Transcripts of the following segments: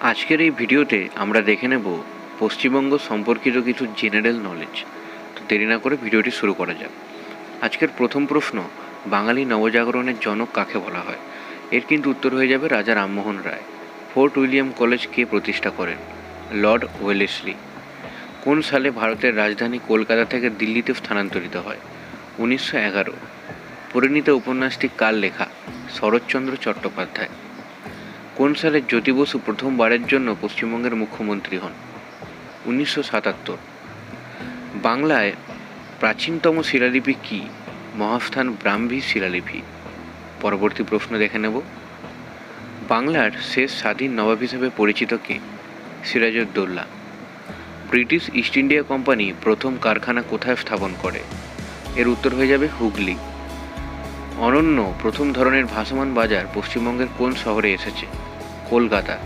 আজকের এই ভিডিওতে আমরা দেখে নেব পশ্চিমবঙ্গ সম্পর্কিত কিছু জেনারেল নলেজ তো দেরি না করে ভিডিওটি শুরু করা যাক। আজকের প্রথম প্রশ্ন, বাঙালি নবজাগরণের জনক কাকে বলা হয়? এর কিন্তু উত্তর হয়ে যাবে Raja Rammohan Roy. Fort William College কে প্রতিষ্ঠা করেন? Lord Wellesley. কোন সালে ভারতের রাজধানী কলকাতা থেকে দিল্লিতে স্থানান্তরিত হয়? উনিশশো এগারো। পরিণীত উপন্যাসটি কার লেখা? শরৎচন্দ্র চট্টোপাধ্যায়। কোন সালে জ্যোতি বসু প্রথমবারের জন্য পশ্চিমবঙ্গের মুখ্যমন্ত্রী হন? উনিশশো সাতাত্তর। বাংলায় প্রাচীনতম শিলালিপি কি? মহাস্থান ব্রাহ্মী শিলালিপি। পরবর্তী প্রশ্ন দেখে নেব। বাংলার শেষ স্বাধীন নবাব হিসেবে পরিচিত কে? Sirajuddaula. British East India Company প্রথম কারখানা কোথায় স্থাপন করে? এর উত্তর হয়ে যাবে হুগলি। অনন্য প্রথম ধরনের ভাসমান বাজার পশ্চিমবঙ্গের কোন শহরে এসেছে? কলকাতা।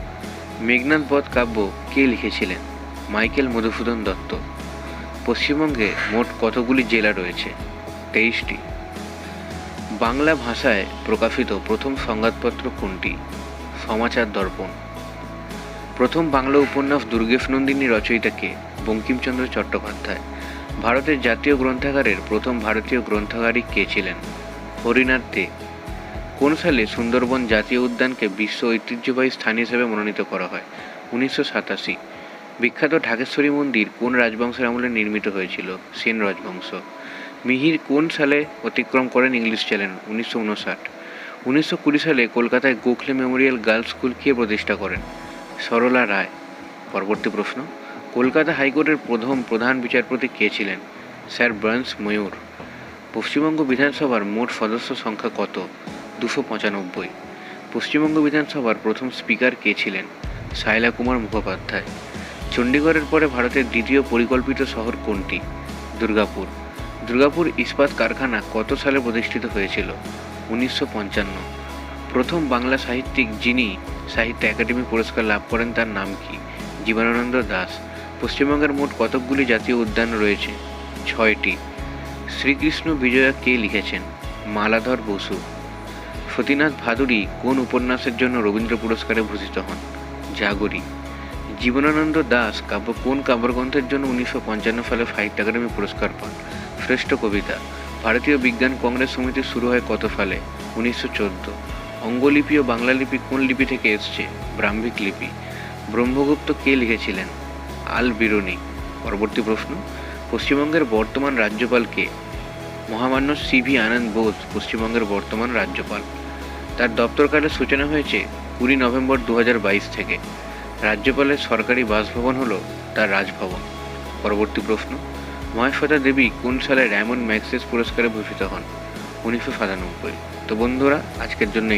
মেঘনাথ বধ কাব্য কে লিখেছিলেন? মাইকেল মধুসূদন দত্ত। পশ্চিমবঙ্গে মোট কতগুলি জেলা রয়েছে? তেইশটি। বাংলা ভাষায় প্রকাশিত প্রথম সংবাদপত্র কোনটি? সমাচার দর্পণ। প্রথম বাংলা উপন্যাস দুর্গেশ নন্দিনী রচয়িতা কে? বঙ্কিমচন্দ্র চট্টোপাধ্যায়। ভারতের জাতীয় গ্রন্থাগারের প্রথম ভারতীয় গ্রন্থাগারিক কে ছিলেন? দে। কোন সালে সুন্দরবন জাতীয় উদ্যানকে বিশ্ব ঐতিহ্যবাহী স্থান হিসেবে মনোনীত করা হয়? উনিশশো সাতাশি। বিখ্যাত ঢাকেশ্বরী মন্দির কোন রাজবংশের আমলে নির্মিত হয়েছিল? সেন রাজবংশ। মিহির কোন সালে অতিক্রম করেন ইংলিশ চ্যানেল? উনিশশো উনষাট। উনিশশো কুড়ি সালে কলকাতায় গোখলে মেমোরিয়াল গার্লস স্কুল কে প্রতিষ্ঠা করেন? সরলা রায়। পরবর্তী প্রশ্ন, কলকাতা হাইকোর্টের প্রথম প্রধান বিচারপতি কে ছিলেন? স্যার ব্রান্স ময়ূর। পশ্চিমবঙ্গ বিধানসভার মোট সদস্য সংখ্যা কত? দুশো পঁচানব্বই। পশ্চিমবঙ্গ বিধানসভার প্রথম স্পিকার কে ছিলেন? শায়লা কুমার মুখোপাধ্যায়। চণ্ডীগড়ের পরে ভারতের দ্বিতীয় পরিকল্পিত শহর কোনটি? দুর্গাপুর। দুর্গাপুর ইস্পাত কারখানা কত সালে প্রতিষ্ঠিত হয়েছিল? উনিশশো পঞ্চান্ন। প্রথম বাংলা সাহিত্যিক যিনি সাহিত্য একাডেমি পুরস্কার লাভ করেন তার নাম কি? জীবনানন্দ দাস। পশ্চিমবঙ্গের মোট কতকগুলি জাতীয় উদ্যান রয়েছে? ছয়টি। শ্রীকৃষ্ণ বিজয়া কে লিখেছেন? মালাধর বসু। সতীনাথ ভাদুরী কোন উপন্যাসের জন্য রবীন্দ্র পুরস্কারে ভূষিত হন? জাগরী। জীবনানন্দ দাস কাব্য কোন কাব্যগ্রন্থের জন্য উনিশশো পঞ্চান্ন সালে সাহিত্য একাডেমি পুরস্কার পান? শ্রেষ্ঠ কবিতা। ভারতীয় বিজ্ঞান কংগ্রেস সমিতি শুরু হয় কত সালে? উনিশশো চোদ্দ। অঙ্গলিপি ও বাংলা লিপি কোন লিপি থেকে এসছে? ব্রাহ্মিক লিপি। ব্রহ্মগুপ্ত কে লিখেছিলেন? আল বিরুনি। পরবর্তী প্রশ্ন। পশ্চিমবঙ্গের বর্তমান রাজ্যপাল কে মহামান্য সিভি আনন্দ বোস, পশ্চিমবঙ্গের বর্তমান রাজ্যপাল। তার দপ্তর কার্ডের সূচনা হয়েছে কুড়ি নভেম্বর দু হাজার বাইশ থেকে। রাজ্যপালের সরকারি বাসভবন হল তার রাজভবন। পরবর্তী প্রশ্ন মহেশ্বতা দেবী কোন সালে ডায়মন্ড ম্যাক্সেস পুরস্কারে ভূষিত হন? উনিশশো সাতানব্বই। তো বন্ধুরা, আজকের জন্য